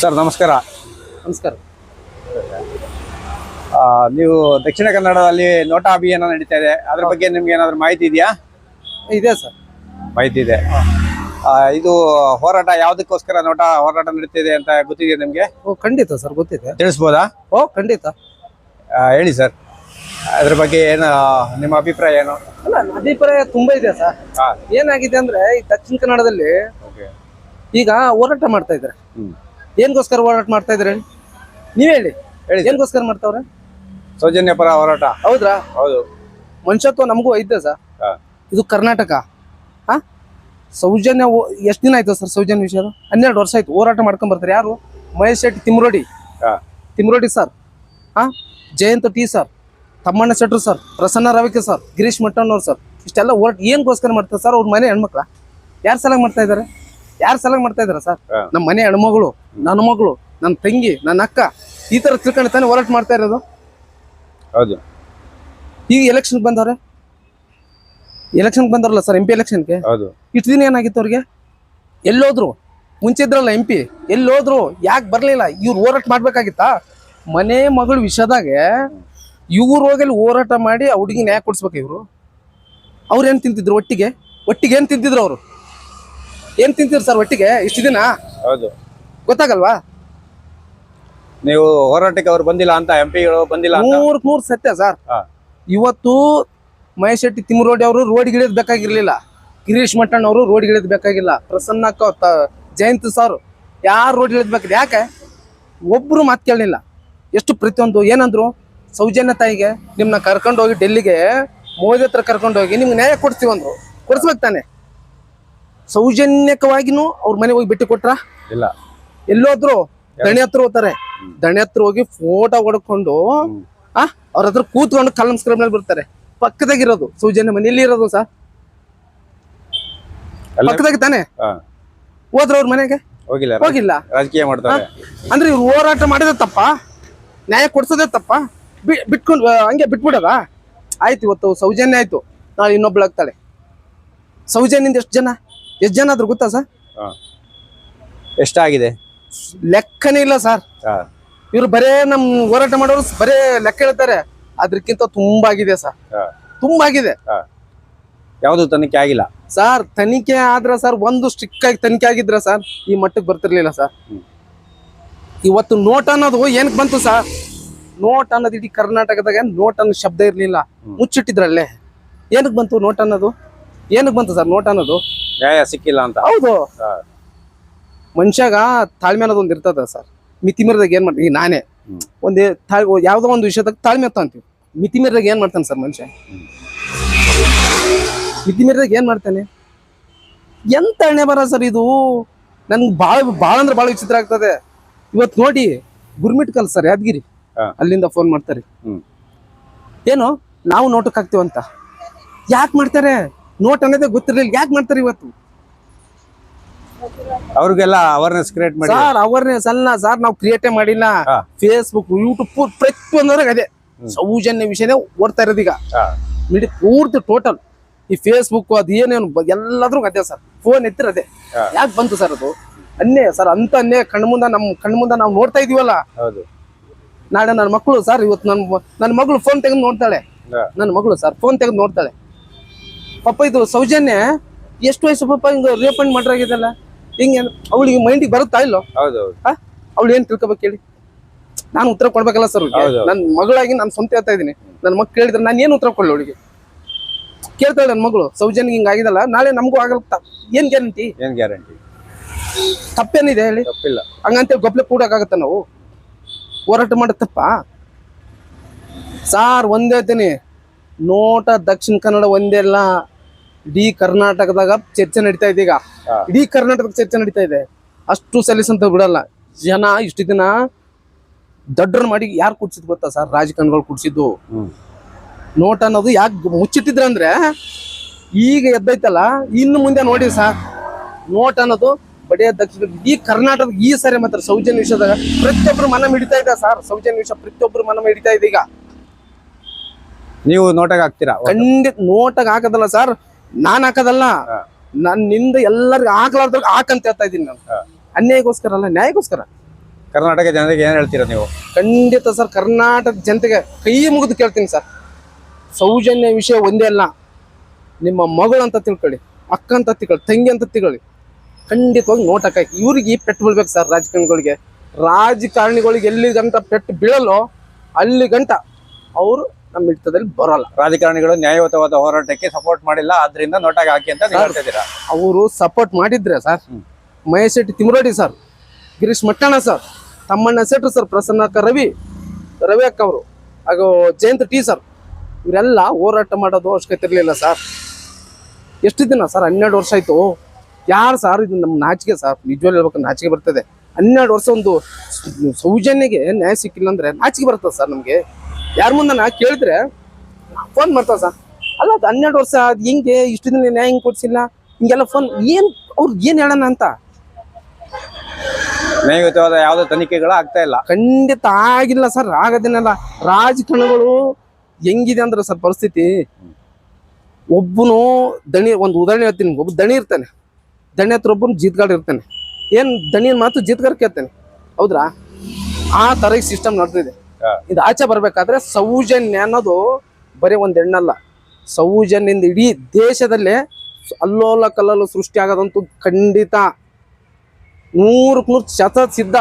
Sir ನಮಸ್ಕಾರ. ನಮಸ್ಕಾರ. ನೀವು ದಕ್ಷಿಣ ಕನ್ನಡದಲ್ಲಿ ನೋಟಾ ಅಭಿಯಾನ ನಡೀತಾ ಇದೆ. ಅದ್ರ ಬಗ್ಗೆ ನಿಮ್ಗೆ ಏನಾದ್ರು ಮಾಹಿತಿ ಇದೆಯಾ? ಇದೆ ಸರ್. ಮಾಹಿತಿ ಇದೆ. ಇದು ಹೋರಾಟ ಯಾವ್ದಕ್ಕೋಸ್ಕರ ನೋಟಾ ಹೋರಾಟ ನಡೀತಿದೆ ಅಂತ ಗೊತ್ತಿದೆ ನಿಮ್ಗೆ? ಓ ಖಂಡಿತ ಸರ್ ಗೊತ್ತಿದೆ. ತಿಳಿಸ್ಬೋದಾ? ಓ ಖಂಡಿತ. ಆ, ಹೇಳಿ ಸರ್. ಅದ್ರ ಬಗ್ಗೆ ಏನು ನಿಮ್ಮ ಅಭಿಪ್ರಾಯ ಏನು? ಅಲ್ಲ ಅಭಿಪ್ರಾಯ ತುಂಬಾ ಇದೆ ಸರ್. ಹಾ. ಏನಾಗಿದೆ ಅಂದ್ರೆ ಈ ದಕ್ಷಿಣ ಕನ್ನಡದಲ್ಲಿ ಓಕೆ. ಈಗ ಹೋರಾಟ ಮಾಡ್ತಾ ಇದ್ದಾರೆ. ಹ್ಮ್. ಏನ್ಗೋಸ್ಕರ ಹೋರಾಟ ಮಾಡ್ತಾ ಇದ್ರೆ ನೀವ್ ಹೇಳಿ. ಹೇಳಿ ಸರ್. ಏನ್ಗೋಸ್ಕರ ಮಾಡ್ತಾವ್ರೆ? ಸೌಜನ್ಯ ಪರ ಹೋರಾಟ. ಹೌದ್ರಾ? ಹೌದು. ಮನುಷ್ಯತ್ವ ನಮಗೂ ಐತೆ ಸರ್. ಹಾ. ಇದು ಕರ್ನಾಟಕ. ಹಾ? ಸೌಜನ್ಯ ಎಷ್ಟು ದಿನ ಆಯ್ತು ಸರ್ ಸೌಜನ್ಯ ವಿಷಯ ಹನ್ನೆರಡು ವರ್ಷ ಆಯ್ತು. ಹೋರಾಟ ಮಾಡ್ಕೊಂಡ್ ಬರ್ತಾರೆ. ಯಾರು? ಮಹೇಶ್ ಶೆಟ್ಟಿ ತಿಮ್ರೋಡಿ. ಹಾ. ತಿಮ್ರೋಡಿ ಸರ್. ಹಾ? Jayanth T sir. Tammanna Shetru sir. Prasanna Ravike sir. Girish Mattannavar sir. ಇಷ್ಟೆಲ್ಲ ಹೋರಾಟ ಏನ್ಗೋಸ್ಕರ ಮಾಡ್ತಾರೆ ಸರ್? ಅವ್ರ ಮನೆ ಹೆಣ್ಮಕ್ಳ? ಯಾರು ಸಲ ಮಾಡ್ತಾ ಇದ್ದಾರೆ? ಯಾರು ಸಲಾಗ್ ಮಾಡ್ತಾ ಇದಾರ ಸರ್. ನಮ್ಮ ಮನೆ ಹೆಣ್ಮಗಳು ನನ್ನ ಮಗಳು ನನ್ನ ತಂಗಿ ನನ್ನ ಅಕ್ಕ ಈ ತರ ತಿಳ್ಕೊಂಡು ತಾನೇ ಹೋರಾಟ ಮಾಡ್ತಾ ಇರೋದು? ಹೌದು. ಈಗ ಎಲೆಕ್ಷನ್ ಬಂದವ್ರೆ? ಎಲೆಕ್ಷನ್ ಬಂದವ್ರಲ್ಲ ಸರ್ ಎಂ ಪಿ ಎಲೆಕ್ಷನ್ಗೆ ಹೌದು. ಇಷ್ಟು ದಿನ ಏನಾಗಿತ್ತು ಅವ್ರಿಗೆ? ಎಲ್ಲೋದ್ರು ಮುಂಚೆ ಇದ್ರಲ್ಲ ಎಂ ಪಿ ಎಲ್ಲೋದ್ರು ಯಾಕೆ ಬರಲಿಲ್ಲ? ಇವ್ರು ಹೋರಾಟ ಮಾಡ್ಬೇಕಾಗಿತ್ತಾ? ಮನೆ ಮಗಳು ವಿಷಯದಾಗೆ ಇವ್ರು ಹೋಗಿ ಅಲ್ಲಿ ಹೋರಾಟ ಮಾಡಿ ಆ ಹುಡುಗಿ ಯಾಕೆ ಕೊಡ್ಸ್ಬೇಕು ಇವರು? ಅವ್ರು ಏನು ತಿಂತಿದ್ರು ಒಟ್ಟಿಗೆ? ಒಟ್ಟಿಗೆ ಏನು ತಿಂತಿದ್ರು ಅವರು? ಏನು ತಿಂತೀರಿ ಸರ್ ಒಟ್ಟಿಗೆ? ಇಷ್ಟು ದಿನ? ಹೌದು. ಗೊತ್ತಾಗಲ್ವಾ? ನೀವು ಹೋರಾಟಕ್ಕೆ ಅವ್ರು ಬಂದಿಲ್ಲ ಅಂತ ಎಂ ಪಿಗಳು ಬಂದಿಲ್ಲ ಅಂತ? ಮೂರ್ ನೂರು ಸತ್ಯ ಸರ್. ಹಾ. ಇವತ್ತು ಮಹೇಶ್ ಶೆಟ್ಟಿ ತಿಮ್ಮರೋಡಿ ಅವರು ರೋಡ್ ಗಿಳಿಯದ್ ಬೇಕಾಗಿರ್ಲಿಲ್ಲ. ಗಿರೀಶ್ ಮಟ್ಟಣ್ಣ ಅವರು ರೋಡ್ ಗಿಳಿಯದ್ ಬೇಕಾಗಿಲ್ಲ. ಪ್ರಸನ್ನ ಅಕ್ಕ ತ- ಜಯಂತ್ ಸರ್ ಯಾರು ರೋಡ್ ಇಳಿದ್ ಬೇಕಾದ್ರೆ ಯಾಕೆ? ಒಬ್ರು ಮಾತು ಕೇಳಲಿಲ್ಲ. ಎಷ್ಟು ಪ್ರತಿಯೊಂದು ಏನಂದ್ರು ಸೌಜನ್ಯ ತಾಯಿಗೆ ನಿಮ್ನ ಕರ್ಕೊಂಡು ಹೋಗಿ ಡೆಲ್ಲಿಗೆ ಮೋದಿ ಹತ್ರ ಕರ್ಕೊಂಡು ಹೋಗಿ ನಿಮ್ಗೆ ನ್ಯಾಯ ಕೊಡ್ತೀವಿ ಅಂದ್ರು. ಕೊಡ್ಸ್ಬೇಕು ತಾನೆ. ಸೌಜನ್ಯಕವಾಗಿನೂ ಅವ್ರ ಮನೆಗೆ ಹೋಗಿ ಬಿಟ್ಟು ಕೊಟ್ರ? ಇಲ್ಲ. ಎಲ್ಲೋದ್ರು ದಣಿ ಹತ್ರ ಹೋಗ್ತಾರೆ. ದಣಿ ಹತ್ರ ಹೋಗಿ ಫೋಟೋ ಹೊಡ್ಕೊಂಡು ಆ ಅವ್ರ ಹತ್ರ ಕೂತ್ಕೊಂಡು ಕಲಂ ಸ್ಕ್ರಬ್ನಲ್ಲಿ ಬರ್ತಾರೆ. ಪಕ್ಕದಾಗಿರೋದು ಸೌಜನ್ಯ ಮನೆ ಎಲ್ಲಿ ಇರೋದು ಸರ್ ಪಕ್ಕದಾಗ ತಾನೆ? ಹೋದ್ರ ಅವ್ರ ಮನೆಗೆ? ಹೋಗಿಲ್ಲ ಹೋಗಿಲ್ಲ. ರಾಜಕೀಯ ಮಾಡ್ತಾರೆ. ಅಂದ್ರೆ ಇವ್ರು ಹೋರಾಟ ಮಾಡಿದ್ರೆ ತಪ್ಪ? ನ್ಯಾಯ ಕೊಡ್ಸೋದೇ ತಪ್ಪ? ಬಿಟ್ಕೊಂಡು ಹಂಗೆ ಬಿಟ್ಬಿಡದ? ಆಯ್ತು ಇವತ್ತು ಸೌಜನ್ಯ ಆಯ್ತು. ನಾಳೆ ಇನ್ನೊಬ್ಳು ಆಗ್ತಾಳೆ ಸೌಜನ್ಯದಿಂದ ಎಷ್ಟು ಜನ? ಎಷ್ಟು ಜನ ಆದ್ರೂ ಗೊತ್ತಾ ಸರ್? ಎಷ್ಟಾಗಿದೆ? ಲೆಕ್ಕನೇ ಇಲ್ಲ ಸರ್. ಇವ್ರು ಬರೇ ನಮ್ ಹೋರಾಟ ಮಾಡೋರು ಬರೇ ಲೆಕ್ಕ ಹೇಳ್ತಾರೆ. ಅದಕ್ಕಿಂತ ತುಂಬಾ ಆಗಿದೆ ಸರ್. ತುಂಬಾ ಆಗಿದೆ. ಯಾವುದು ತನಿಖೆ ಆಗಿಲ್ಲ? ಸರ್ ತನಿಖೆ ಆದ್ರ ಸರ್ ಒಂದು ಸ್ಟ್ರಿಕ್ ಆಗಿ ತನಿಖೆ ಆಗಿದ್ರ ಸರ್ ಈ ಮಟ್ಟಕ್ಕೆ ಬರ್ತಿರ್ಲಿಲ್ಲ ಸರ್. ಇವತ್ತು ನೋಟ್ ಅನ್ನೋದು ಏನಕ್ಕೆ ಬಂತು ಸರ್? ನೋಟ್ ಅನ್ನೋದು ಇಡೀ ಕರ್ನಾಟಕದಾಗ ನೋಟ್ ಅನ್ನೋ ಶಬ್ದ ಇರ್ಲಿಲ್ಲ. ಮುಚ್ಚಿಟ್ಟಿದ್ರಲ್ಲೇ. ಏನಕ್ಕೆ ಬಂತು ನೋಟ್ ಅನ್ನೋದು? ಏನಕ್ಕೆ ಬಂತು ಸರ್ ನೋಟ್ ಅನ್ನೋದು? ನ್ಯಾಯ ಸಿಕ್ಕಿಲ್ಲ ಅಂತ. ಹೌದು. ಮನುಷ್ಯಾಗ ತಾಳ್ಮೆ ಅನ್ನೋದು ಒಂದು ಇರ್ತದ ಸರ್. ಮಿತಿ ಮೀರಿದಾಗ ಏನ್ ಮಾಡ್ತೀವಿ? ಈಗ ನಾನೇ. ಒಂದು ತಾಳ್ ಯಾವ್ದೋ ಒಂದು ವಿಷಯದಾಗ ತಾಳ್ಮೆ ಅಂತ ಅಂತೀವಿ. ಮಿತಿ ಮೀರಿದಾಗ ಏನ್ ಮಾಡ್ತಾನೆ ಸರ್ ಮನುಷ್ಯ? ಮಿತಿ ಮೀರಿದಾಗ ಏನ್ ಮಾಡ್ತಾನೆ? ಎಂತ ಎಣ್ಣೆ ಬರ ಸರ್ ಇದು? ನನ್ಗೆ ಭಾಳ ಭಾಳ ಅಂದ್ರೆ ಭಾಳ ವಿಚಿತ್ರ ಆಗ್ತದೆ. ಇವತ್ತು ನೋಡಿ ಗುರ್ಮಿಟ್ ಕಲ್ ಸರ್ ಯಾದಗಿರಿ? ಅಲ್ಲಿಂದ ಫೋನ್ ಮಾಡ್ತಾರೆ. ಏನು? ನಾವು ನೋಟಕ್ಕೆ ಹಾಕ್ತೀವಂತ. ಯಾಕೆ ಮಾಡ್ತಾರೆ? ನೋಟ್ ಅನ್ನೋದೇ ಗೊತ್ತಿರಲಿಲ್ಲ. ಯಾಕೆ ಮಾಡ್ತಾರೆ ಇವತ್ತು? ಅವ್ರಿಗೆಲ್ಲ ಅವೇರ್ನೆಸ್ ಕ್ರಿಯೇಟ್ ಮಾಡಿ. ಸರ್ ಅವೇರ್ನೆಸ್ ಅಲ್ಲ. ಸರ್ ನಾವು ಕ್ರಿಯೇಟೇ ಮಾಡಿಲ್ಲ. ಫೇಸ್ಬುಕ್ ಯೂಟ್ಯೂಬ್ ಪ್ರತಿಯೊಂದ್ರಾಗ ಅದೇ. ಸೌಜನ್ಯ ವಿಷಯನೇ ಓಡ್ತಾ ಇರೋದೀಗ ಮಿಡಿ ಪೂರ್ತಿ ಟೋಟಲ್ ಈ ಫೇಸ್ಬುಕ್ ಅದು ಏನೇನು ಎಲ್ಲಾದ್ರೂ ಅದೇ ಸರ್ ಫೋನ್ ಎತ್ತಿರ ಅದೇ. ಯಾಕೆ ಬಂತು ಸರ್ ಅದು? ಅನ್ನೇ ಸರ್ ಅಂತ ಅನ್ನೇ ಕಣ್ಮುಂದ ನಮ್ ನಮ್ಮ ಕಣ್ಣು ಮುಂದೆ ನಾವು ನೋಡ್ತಾ ಇದೀವಲ್ಲ? ನಾಳೆ ನನ್ನ ಮಕ್ಕಳು ಸರ್ ಇವತ್ತು ನನ್ನ ನನ್ನ ಮಗಳು ಫೋನ್ ತೆಗೆದು ನೋಡ್ತಾಳೆ. ನನ್ನ ಮಗಳು ಸರ್ ಫೋನ್ ತೆಗೆದು ನೋಡ್ತಾಳೆ. ಪಾಪ ಇದು ಸೌಜನ್ಯ ಎಷ್ಟು ವಯಸ್ಸು ಪಾಪ ಹಿಂಗ ರೇಪಂಡ್ ಮಾಡ್ರಾಗಿದಲ್ಲ? ಹಿಂಗೆ ಅವಳಿಗೆ ಮೈಂಡಿಗೆ ಬರುತ್ತಾ ಇಲ್ಲೋ? ಹೌದು ಹೌದು ಅವಳು ಏನ್ ತಿಳ್ಕೊಬೇಕು ಹೇಳಿ? ನಾನು ಉತ್ತರ ಕೊಡ್ಬೇಕಲ್ಲ ಸರ್. ನನ್ನ ಮಗಳಾಗಿ ನಾನು ಸ್ವಂತ ಹೇಳ್ತಾ ಇದ್ದೀನಿ. ನನ್ನ ಮಕ್ಳು ಹೇಳಿದ್ರೆ ನಾನು ಏನು ಉತ್ತರ ಕೊಡ್ಲಿ ಅವಳಿಗೆ? ಕೇಳ್ತಾಳೆ ನನ್ನ ಮಗಳು. ಸೌಜನ್ಯ ಹಿಂಗ ಆಗಿದಲ್ಲ ನಾಳೆ ನಮಗೂ ಆಗಲ್ಲ ತ- ಏನ್ ಗ್ಯಾರಂಟಿ ಏನ್ ಗ್ಯಾರಂಟಿ ತಪ್ಪೇನಿದೆ ಹೇಳಿ? ತಪ್ಪಿಲ್ಲ. ಹಂಗಂತೇಳಿ ಗೊಬ್ಬಲೆ ಕೂಡಕ್ಕಾಗತ್ತ ನಾವು? ಹೋರಾಟ ಮಾಡತ್ತಪ್ಪ ಸಾರ್ ಒಂದೇ ಹೇಳ್ತೀನಿ. ನೋಟ ದಕ್ಷಿಣ ಕನ್ನಡ ಒಂದೇ ಅಲ್ಲ. ಇಡೀ ಕರ್ನಾಟಕದಾಗ ಚರ್ಚೆ ನಡೀತಾ ಇದೆ ಈಗ. ಇಡೀ ಕರ್ನಾಟಕದ ಚರ್ಚೆ ನಡೀತಾ ಇದೆ. ಅಷ್ಟು ಸಲೀಸಂತ ಬಿಡಲ್ಲ. ಜನ ಇಷ್ಟು ದಿನ ದೊಡ್ಡರು ಮಾಡಿ ಯಾರು ಕುಡ್ಸಿದ್ ಗೊತ್ತಾ ಸರ್? ರಾಜಕಾರಣಿಗಳು ಕುಡ್ಸಿದ್ದು. ನೋಟ್ ಅನ್ನೋದು ಯಾಕೆ ಮುಚ್ಚಿಟ್ಟಿದ್ರಂದ್ರೆ ಈಗ ಎದ್ದೈತಲ್ಲ ಇನ್ನು ಮುಂದೆ ನೋಡಿ ಸರ್. ನೋಟ್ ಅನ್ನೋದು ಬಡಿಯ ದಕ್ಷಿಣ ಈ ಕರ್ನಾಟಕ ಈ ಸರಿ ಮಾತ್ರ ಸೌಜನ್ಯ ವಿಷಯದಾಗ ಪ್ರತಿಯೊಬ್ಬರು ಮನ ಹಿಡಿತಾ ಇದೆ ಸರ್. ಸೌಜನ್ಯ ವಿಷಯ ಪ್ರತಿಯೊಬ್ಬರು ಮನ ಹಿಡಿತಾ ಇದೆ ಈಗ. ನೀವು ನೋಟಾಗ ಹಾಕ್ತೀರಾ? ಖಂಡಿತ ನೋಟಾಗ ಹಾಕದಲ್ಲ ಸರ್. ನಾನ್ ಹಾಕದಲ್ಲ. ನನ್ ನನ್ನಿಂದ ಎಲ್ಲರಿಗೂ ಹಾಕ್ಲಾರ್ದಾಗ ಹಾಕಂತ ಹೇಳ್ತಾ ಇದ್ದೀನಿ ನಾನು. ಅನ್ಯಾಯಗೋಸ್ಕರ ಅನ್ಯಾಯಕ್ಕೋಸ್ಕರ ಅಲ್ಲ ನ್ಯಾಯಕ್ಕೋಸ್ಕರ. ಕರ್ನಾಟಕ ಜನರಿಗೆ ಏನ್ ಹೇಳ್ತೀರಾ ನೀವು? ಖಂಡಿತ ಸರ್ ಕರ್ನಾಟಕ ಜನತೆಗೆ ಕೈ ಮುಗಿದು ಕೇಳ್ತೀನಿ ಸರ್. ಸೌಜನ್ಯ ವಿಷಯ ಒಂದೇ ಅಲ್ಲ. ನಿಮ್ಮ ಮಗಳು ಅಂತ ತಿಳ್ಕೊಳ್ಳಿ ಅಕ್ಕ ಅಂತ ತಿಳ್ಕೊಳ್ಳಿ ತಂಗಿ ಅಂತ ತಿಳ್ಕೊಳ್ಳಿ. ಖಂಡಿತವಾಗಿ ನೋಟ್ ಹಾಕಿ. ಇವ್ರಿಗೆ ಪೆಟ್ಟು ಬೀಳ್ಬೇಕು ಸರ್ ರಾಜಕಾರಣಿಗಳಿಗೆ. ರಾಜಕಾರಣಿಗಳಿಗೆ ಎಲ್ಲಿ ಗಂಟ ಪೆಟ್ಟು ಬೀಳಲ್ಲೋ ಅಲ್ಲಿ ಗಂಟ. ಅವರು ನಮ್ಮ ಹಿಡಿತದಲ್ಲಿ ಬರೋಲ್ಲ. ರಾಜಕಾರಣಿಗಳು ನ್ಯಾಯಯುತವಾದ ಹೋರಾಟಕ್ಕೆ ಸಪೋರ್ಟ್ ಮಾಡಿಲ್ಲ ಆದ್ರಿಂದ ನೋಟಾಗಿ ಹಾಕಿ ಅಂತ ನೀವು ಹೇಳ್ತಾ ಇದ್ದೀರಾ ಅವರು ಸಪೋರ್ಟ್ ಮಾಡಿದ್ರೆ sir Mahesh Shetty Timarodi sir Girish Mattanna sir Tammanna ಶೆಟ್ರು ಸರ್ ಪ್ರಸನ್ನಕ್ಕ ರವಿ ರವಿ ಅಕ್ಕ ಅವರು ಹಾಗೂ ಜಯಂತ್ ಟಿ ಸರ್ ಇವರೆಲ್ಲ ಹೋರಾಟ ಮಾಡೋದು ಅವಶ್ಯಕತೆ ಇರಲಿಲ್ಲ ಸರ್. ಎಷ್ಟು ದಿನ ಸರ್? ಹನ್ನೆರಡು ವರ್ಷ ಆಯಿತು. ಯಾರು ಸರ್ ಇದು ನಮ್ಮ ನಾಚಿಕೆ ಸರ್? ನಿಜವಾಗ್ಲೂ ಹೇಳ್ಬೇಕು ನಾಚಿಕೆ ಬರ್ತದೆ. ಹನ್ನೆರಡು ವರ್ಷ ಒಂದು ಸೌಜನ್ಯಗೆ ನ್ಯಾಯ ಸಿಕ್ಕಿಲ್ಲ ಅಂದರೆ ನಾಚಿಕೆ ಬರ್ತದೆ ಸರ್ ನಮಗೆ. ಯಾರ ಮುಂದೆ ನಾ ಕೇಳಿದ್ರೆ ಫೋನ್ ಮಾಡ್ತಾವ ಸರ್. ಅಲ್ಲ ಅದು ಹನ್ನೆರಡು ವರ್ಷ ಅದು ಹಿಂಗೆ ಇಷ್ಟು ದಿನ ನ್ಯಾಯ ಹಿಂಗೆ ಕೊಡ್ಸಿಲ್ಲ ಹಿಂಗೆಲ್ಲ ಫೋನ್ ಏನು ಅವ್ರಿಗೆ ಏನು ಹೇಳೋಣ ಅಂತ? ನ್ಯಾಯಯುತವಾದ ಯಾವುದೇ ತನಿಖೆಗಳು ಆಗ್ತಾ ಇಲ್ಲ. ಖಂಡಿತ ಆಗಿಲ್ಲ ಸರ್ ಆಗೋದೇನಲ್ಲ. ರಾಜಕಾರಣಗಳು ಹೆಂಗಿದೆ ಅಂದ್ರೆ ಸರ್ ಪರಿಸ್ಥಿತಿ. ಒಬ್ಬನು ದಣಿ ಒಂದು ಉದಾಹರಣೆ ಹೇಳ್ತೀನಿ ಒಬ್ಬ ದಣಿ ಇರ್ತಾನೆ. ದಣಿ ಹತ್ರ ಒಬ್ಬನು ಜೀತ್ಗಾಡ್ ಇರ್ತಾನೆ. ಏನು ದಣಿಯ ಮಾತು ಜೀತ್ಗಾರ್ ಕೇಳ್ತಾನೆ. ಹೌದ್ರಾ? ಆ ಥರ ಸಿಸ್ಟಮ್ ನಡೆದಿದೆ. ಇದು ಆಚೆ ಬರ್ಬೇಕಾದ್ರೆ ಸೌಜನ್ಯ ಅನ್ನೋದು ಬರೀ ಒಂದ್ ಹೆಣ್ಣಲ್ಲ. ಸೌಜನ್ಯದಿಂದ ಇಡೀ ದೇಶದಲ್ಲೇ ಅಲ್ಲೋಲ ಕಲ್ಲೋಲು ಸೃಷ್ಟಿ ಆಗೋದಂತೂ ಖಂಡಿತ ನೂರಕ್ಕೆ ನೂರು ಶತ ಸಿದ್ಧ.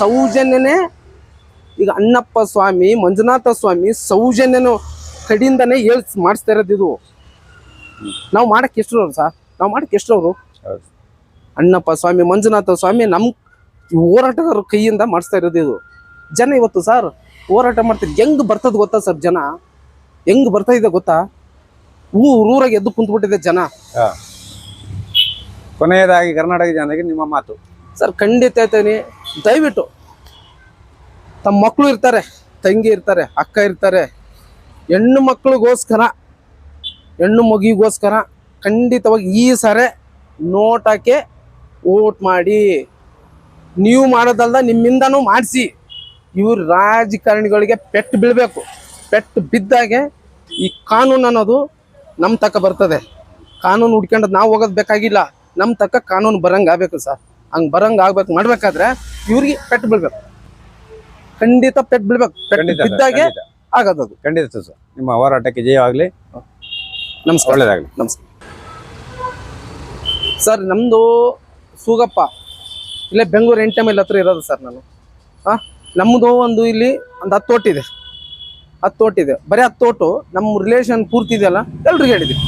ಸೌಜನ್ಯನೇ ಈಗ ಅಣ್ಣಪ್ಪ ಸ್ವಾಮಿ ಮಂಜುನಾಥ ಸ್ವಾಮಿ ಸೌಜನ್ಯನು ಕಡಿಯಿಂದನೇ ಹೇಳ್ ಮಾಡಿಸ್ತಾ ಇರೋದು ಇದು. ನಾವು ಮಾಡಕ್ಕೆ ಎಷ್ಟರವ್ರು ಸರ್ ನಾವು ಮಾಡಕ್ಕೆ ಎಷ್ಟರವ್ರು. ಅಣ್ಣಪ್ಪ ಸ್ವಾಮಿ ಮಂಜುನಾಥ ಸ್ವಾಮಿ ನಮ್ಮ ಹೋರಾಟಗಾರರ ಕೈಯಿಂದ ಮಾಡಿಸ್ತಾ ಇರೋದು ಇದು. ಜನ ಇವತ್ತು ಸರ್ ಹೋರಾಟ ಮಾಡ್ತಾರೆ ಹೆಂಗ್ ಬರ್ತದ ಗೊತ್ತಾ ಸರ್ ಜನ? ಹೆಂಗ್ ಬರ್ತಾ ಇದೆ ಗೊತ್ತಾ ಊರೂರಾಗ ಎದ್ದು ಕುಂತ್ಬಿಟ್ಟಿದೆ ಜನ. ಕೊನೆಯದಾಗಿ ಕರ್ನಾಟಕ ಜನರಿಗೆ ನಿಮ್ಮ ಮಾತು. ಸರ್ ಖಂಡಿತ ಹೇಳ್ತೇನೆ. ದಯವಿಟ್ಟು ತಮ್ಮ ಮಕ್ಕಳು ಇರ್ತಾರೆ ತಂಗಿ ಇರ್ತಾರೆ ಅಕ್ಕ ಇರ್ತಾರೆ ಹೆಣ್ಣು ಮಕ್ಕಳಿಗೋಸ್ಕರ ಹೆಣ್ಣು ಮಗಿಗೋಸ್ಕರ ಖಂಡಿತವಾಗಿ ಈ ಸರಿ ನೋಟಕ್ಕೆ ಓಟ್ ಮಾಡಿ. ನೀವು ಮಾಡೋದಲ್ದ ನಿಮ್ಮಿಂದನೂ ಮಾಡಿಸಿ. ಇವ್ರು ರಾಜಕಾರಣಿಗಳಿಗೆ ಪೆಟ್ಟು ಬೀಳಬೇಕು. ಪೆಟ್ಟು ಬಿದ್ದಾಗೆ ಈ ಕಾನೂನು ಅನ್ನೋದು ನಮ್ಮ ತಕ್ಕ ಬರ್ತದೆ. ಕಾನೂನು ಹುಡ್ಕೊಂಡು ನಾವು ಹೋಗೋದು ಬೇಕಾಗಿಲ್ಲ. ನಮ್ಮ ತಕ್ಕ ಕಾನೂನು ಬರಂಗಾಗಬೇಕು ಆಗ್ಬೇಕು ಸರ್. ಹಂಗೆ ಬರಂಗೆ ಆಗ್ಬೇಕು ಮಾಡ್ಬೇಕಾದ್ರೆ ಇವ್ರಿಗೆ ಪೆಟ್ಟು ಬೀಳ್ಬೇಕು. ಖಂಡಿತ ಪೆಟ್ಟು ಬೀಳ್ಬೇಕು. ಪೆಟ್ಟು ಖಂಡಿತ ಬಿದ್ದಾಗೆ ಆಗೋದು ಆಗೋದದು. ಖಂಡಿತ ಸರ್ ನಿಮ್ಮ ಹೋರಾಟಕ್ಕೆ ಆಗಲಿ. ನಮಸ್ಕಾರ. ಒಳ್ಳೆಯದಾಗಲಿ ನಮಸ್ಕಾರ. ಸರ್ ನಮ್ಮದು ಸೂಗಪ್ಪ. ಇಲ್ಲೇ ಬೆಂಗಳೂರು ಎಂಟೆ ಮೈಲ್ ಹತ್ರ ಇರೋದು ಸರ್ ನಾನು. ಹಾಂ? ನಮ್ಮದು ಒಂದು ಇಲ್ಲಿ ಒಂದು ಹತ್ತು ತೋಟಿದೆ ಹತ್ತು ತೋಟಿದೆ ಬರೀ ಹತ್ತು ತೋಟು, ನಮ್ಮ ರಿಲೇಷನ್ ಪೂರ್ತಿ ಇದೆಯಲ್ಲ ಎಲ್ರಿಗೂ ಹೇಳಿದ್ದೀನಿ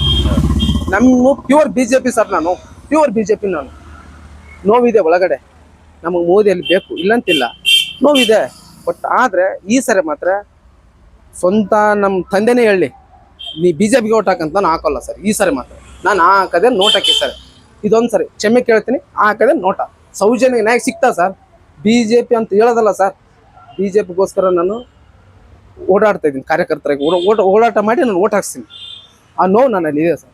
ನಮ್ಮ pure B J P sir ನಾನು ಪ್ಯೂರ್ ಬಿ ಜೆ ಪಿ ನಾನು. ನೋವಿದೆ ಒಳಗಡೆ. ನಮಗೆ ಮೋದಿಯಲ್ಲಿ ಬೇಕು, ಇಲ್ಲಂತಿಲ್ಲ. ನೋವಿದೆ. ಬಟ್ ಆದರೆ ಈ ಸರಿ ಮಾತ್ರ ಸ್ವಂತ ನಮ್ಮ ತಂದೆನೇ ಹೇಳಿ, ನೀ ಬಿ ಜೆ ಪಿಗೆ ಓಟ್ ಹಾಕಂತ ನಾನು ಹಾಕೋಲ್ಲ ಸರ್. ಈ ಸರಿ ಮಾತ್ರ. ನಾನು ಹಾಕದೆ ನೋಟ್ ಹಾಕಿ ಸರ್. ಇದೊಂದು ಸರಿ, ಕ್ಷಮೆ ಕೇಳ್ತೀನಿ, ಹಾಕದೆ ನೋಟ. ಸೌಜನ್ಯ ನ್ಯಾಯ ಸಿಗ್ತಾ ಸರ್. ಬಿ ಜೆ ಪಿ ಅಂತ ಹೇಳೋದಲ್ಲ ಸರ್. ಬಿ ಜೆ ಪಿಗೋಸ್ಕರ ನಾನು ಓಡಾಡ್ತಾ ಇದ್ದೀನಿ, ಕಾರ್ಯಕರ್ತರಿಗೆ. ಓಡಾಟ ಮಾಡಿ ನಾನು ಓಟ್ ಹಾಕ್ಸ್ತೀನಿ. ಆ ನೋವು ನನ್ನಲ್ಲಿ ಇದೆ ಸರ್.